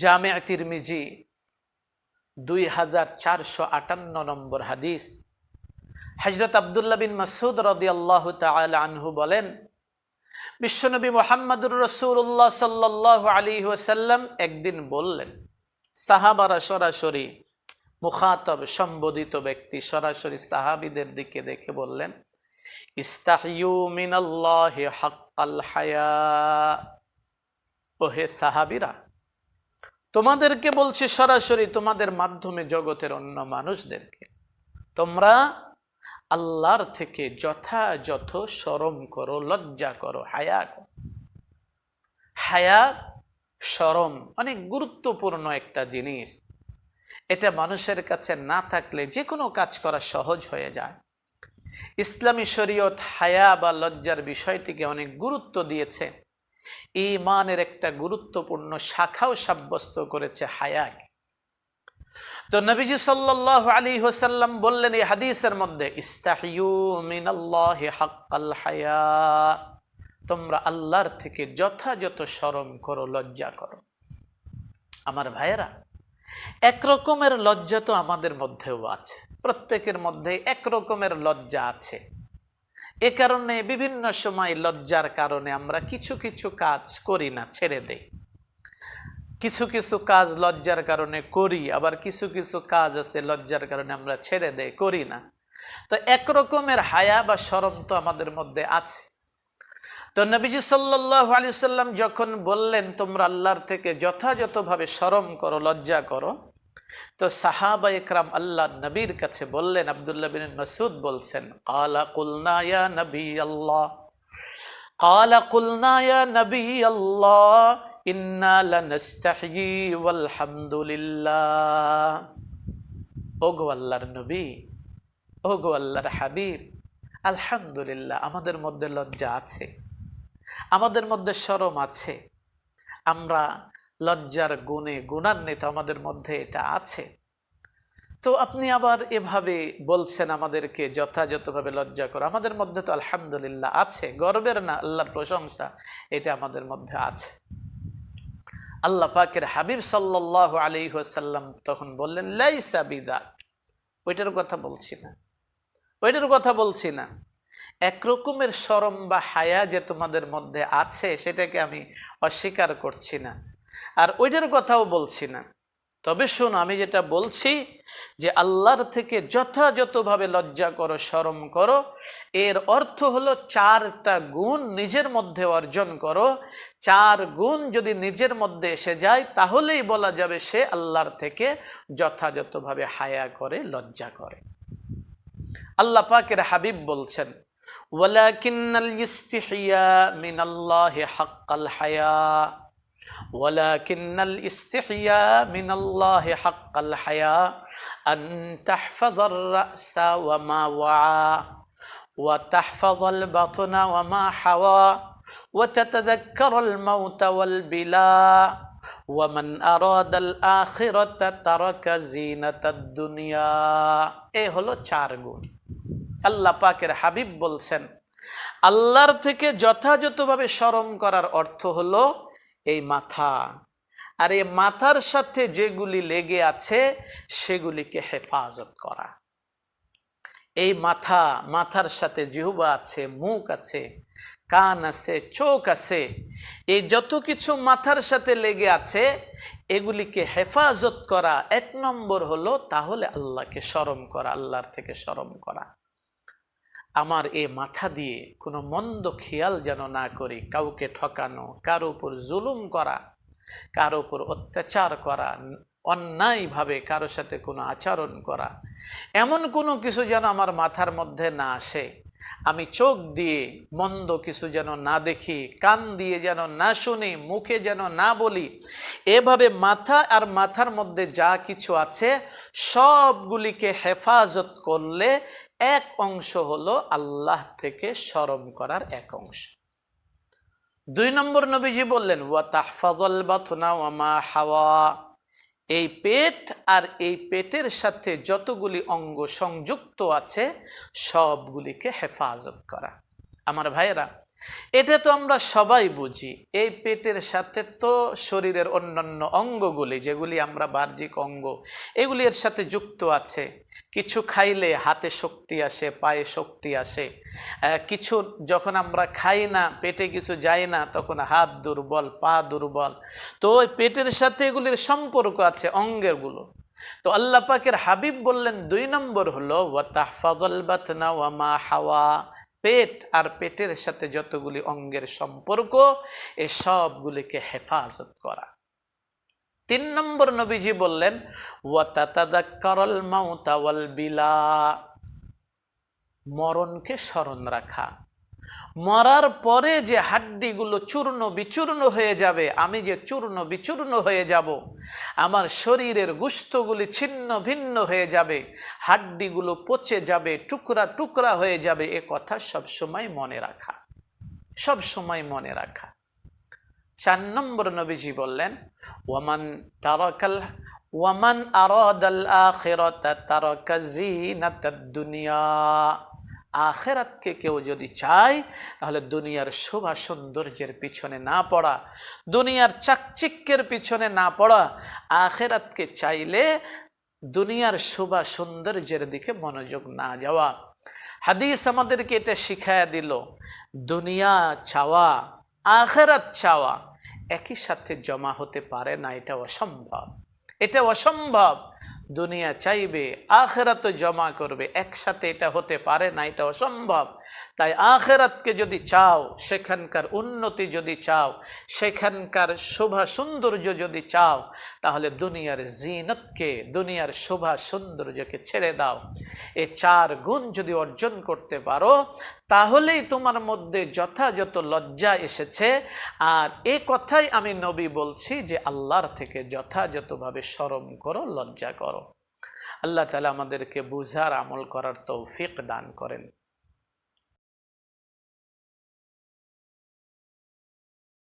জামে তিরমিজি, দুই হাজার চারশো আটান্ন নম্বর হাদিস। হজরত আবদুল্লাহ বিন মাসুদ রদি আল্লাহ আনহু বলেন, বিশ্বনবী মোহাম্মদুর রসুল্লাহ সাল্লাহ আলী ওসাল্লাম একদিন বললেন, সাহাবারা সরাসরি মুখাতব সম্বোধিত ব্যক্তি সরাসরি সাহাবিদের দিকে দেখে বললেন ইস্তাহিউ মিনাল্লাহি হাক্কাল হায়া। ওহে সাহাবিরা তোমাদেরকে বলছি সরাসরি তোমাদের মাধ্যমে জগতের অন্য মানুষদেরকে। তোমরা আল্লাহর থেকে যথাযথ সরম করো, লজ্জা করো, হায়া করো। হায়া সরম অনেক গুরুত্বপূর্ণ একটা জিনিস। এটা মানুষের কাছে না থাকলে যে কোনো কাজ করা সহজ হয়ে যায়। ইসলামী শরীয়ত হায়া বা লজ্জার বিষয়টিকে অনেক গুরুত্ব দিয়েছে। ইমানের একটা গুরুত্বপূর্ণ শাখাও সাব্যস্ত করেছে হায়াকে তো নবীজি সাল্লাহ আলী হোসাল্লাম বললেন এই হাদিসের মধ্যে হায়া তোমরা আল্লাহর থেকে যথাযথ সরম করো, লজ্জা করো। আমার ভাইয়েরা একরকমের লজ্জা তো আমাদের মধ্যেও আছে। প্রত্যেকের মধ্যে একরকমের লজ্জা আছে। এ কারণে বিভিন্ন সময় লজ্জার কারণে আমরা কিছু কিছু কাজ করি না, ছেড়ে দেই। কিছু কিছু কাজ লজ্জার কারণে করি, আবার কিছু কিছু কাজ আছে লজ্জার কারণে আমরা ছেড়ে দেই, করি না। তো একরকমের হায়া বা সরম তো আমাদের মধ্যে আছে। তো নবীজি সাল্লাহ আলি সাল্লাম যখন বললেন, তোমরা আল্লাহর থেকে যথাযথভাবে সরম করো, লজ্জা করো তো সাহাবা ইকরাম আল্লাহ নবীর কাছে বললেন, আবদুল্লাহ বিন মাসুদ বলছেন, কালা কুলনা নবী আল্লাহ কালা কুলনা নবী আল্লাহ নবী আল্লাহর হাবিব, আলহামদুলিল্লাহ, আমাদের মধ্যে লজ্জা আছে, আমাদের মধ্যে শরম আছে। আমরা লজ্জার গুণে গুণান্বিত আমাদের মধ্যে এটা আছে। তো আপনি আবার এভাবে বলছেন আমাদেরকে যথাযথভাবে লজ্জা করো। আমাদের মধ্যে তো আলহামদুলিল্লাহ আছে, গর্বের না, আল্লাহর প্রশংসা এটা আমাদের মধ্যে আছে। আল্লাহ পাকের হাবিব সাল্লাহ আলী সাল্লাম তখন বললেন, লাইসা বিদা ওইটার কথা বলছি না। ওইটার কথা বলছি না। একরকমের সরম বা হায়া যে তোমাদের মধ্যে আছে, সেটাকে আমি অস্বীকার করছি না। আর ওইটার কথাও বলছি না। তবে শোন, আমি যেটা বলছি যে আল্লাহর থেকে যথাযথভাবে লজ্জা করো সরম করো। এর অর্থ হলো চারটা গুণ নিজের মধ্যে অর্জন করো। চার গুণ যদি নিজের মধ্যে এসে যায়, তাহলেই বলা যাবে সে আল্লাহর থেকে যথাযথভাবে হায়া করে, লজ্জা করে। আল্লাহ পাকের হাবিব বলছেন, ওয়ালাকিন্নাল ইস্তিহিয়া মিনাল্লাহি হাক্কাল হায়া। ولكن الاستحياء من الله حق الحياء أن تحفظ الرأس وما وعى وتحفظ البطن وما حوى وتتذكر الموت والبلاء ومن أراد الآخرة ترك زينة الدنيا إيه هلو চার গুণ আল্লাহ পাকের হাবিব বলছেন আল্লাহর থেকে যথাযথভাবে স্মরণ করার অর্থ হলো এই মাথা। আর এই মাথার সাথে যেগুলি লেগে আছে, সেগুলিকে হেফাজত করা। এই মাথা, মাথার সাথে জিহুবা আছে, মুখ আছে, কান আছে, চোখ আছে, এই যত কিছু মাথার সাথে লেগে আছে, এগুলিকে হেফাজত করা এক নম্বর হলো, তাহলে আল্লাহকে স্মরণ করা, আল্লাহর থেকে স্মরণ করা। আমার এ মাথা দিয়ে কোনো মন্দ খেয়াল যেন না করি, কাউকে ঠকানো, কার উপর জুলুম করা, কার উপর অত্যাচার করা, অন্যায়ভাবে কারও সাথে কোনো আচরণ করা, এমন কোনো কিছু যেন আমার মাথার মধ্যে না আসে। আমি চোখ দিয়ে মন্দ কিছু যেন না দেখি, কান দিয়ে যেন না শুনি, মুখে যেন না বলি, এভাবে মাথা আর মাথার মধ্যে যা কিছু আছে সবগুলিকে হেফাজত করলে এক অংশ হলো আল্লাহ থেকে স্মরণ করার এক অংশ। দুই নম্বর নবীজি বললেন, ওয়া তাহফাজল বাথনা ওয়ামা হাওয়া। এই পেট আর এই পেটের সাথে যতগুলি অঙ্গ সংযুক্ত আছে, সবগুলিকে হেফাজত করা। আমার ভাইয়েরা এটা তো আমরা সবাই বুঝি। এই পেটের সাথে তো শরীরের অন্যান্য অঙ্গগুলি, যেগুলি আমরা বাহ্যিক অঙ্গ এগুলি এর সাথে যুক্ত আছে। কিছু খাইলে হাতে শক্তি আসে, পায়ে শক্তি আসে। কিছু যখন আমরা খাই না, পেটে কিছু যায় না, তখন হাত দুর্বল, পা দুর্বল। তো ওই পেটের সাথে এগুলির সম্পর্ক আছে অঙ্গেরগুলো তো আল্লাহ পাকের হাবিব বললেন, দুই নম্বর হলো, ওয়া ওয়াতাহফাজল বাতনা ওয়ামা হাওয়া। পেট আর পেটের সাথে যতগুলি অঙ্গের সম্পর্ক, এ সবগুলিকে হেফাজত করা। তিন নম্বর নবীজি বললেন মরণকে স্মরণ রাখা। মরার পরে যে হাড্ডিগুলো চূর্ণ বিচূর্ণ হয়ে যাবে, আমি যে চূর্ণ বিচূর্ণ হয়ে যাব, আমার শরীরের গুস্তগুলি ছিন্ন ভিন্ন হয়ে যাবে, হাড্ডিগুলো পচে যাবে, টুকরা টুকরা হয়ে যাবে, এ কথা সবসময় মনে রাখা। সব সময় মনে রাখা। চার নম্বর নবীজি বললেন, ওয়ামান তারকাল, ওয়ামান আরাদাল আখিরাতা, তারাকা জিনাতাদ দুনিয়া। আখেরাতকে কেউ যদি চায়, তাহলে দুনিয়ার শোভা সৌন্দর্যের পিছনে না পড়া, দুনিয়ার চাকচিক্যের পিছনে না পড়া, আখেরাতকে চাইলে দুনিয়ার শোভা সৌন্দর্যের দিকে মনোযোগ না যাওয়া। হাদিস আমাদেরকে এটা শিখায়া দিল, দুনিয়া চাওয়া, আখেরাত চাওয়া, একই সাথে জমা হতে পারে না, এটা অসম্ভব। এটা অসম্ভব। দুনিয়া চাইবে আখেরাত জমা করবে। একসাথে এটা হতে পারে না, এটা অসম্ভব। তাই আখেরাতকে যদি চাও, সেখানকার উন্নতি যদি চাও, সেখানকার শোভা সৌন্দর্য যদি চাও, তাহলে দুনিয়ার জিনতকে, দুনিয়ার শোভা সৌন্দর্যকে ছেড়ে দাও। এ চার গুণ যদি অর্জন করতে পারো, তাহলেই তোমার মধ্যে যথাযথ লজ্জা এসেছে। আর এ কথাই আমি নবী বলছি যে, আল্লাহর থেকে যথাযথভাবে স্মরণ করো, লজ্জা করো। আল্লাহ তালা আমাদেরকে বুঝার আমল করার তৌফিক দান করেন।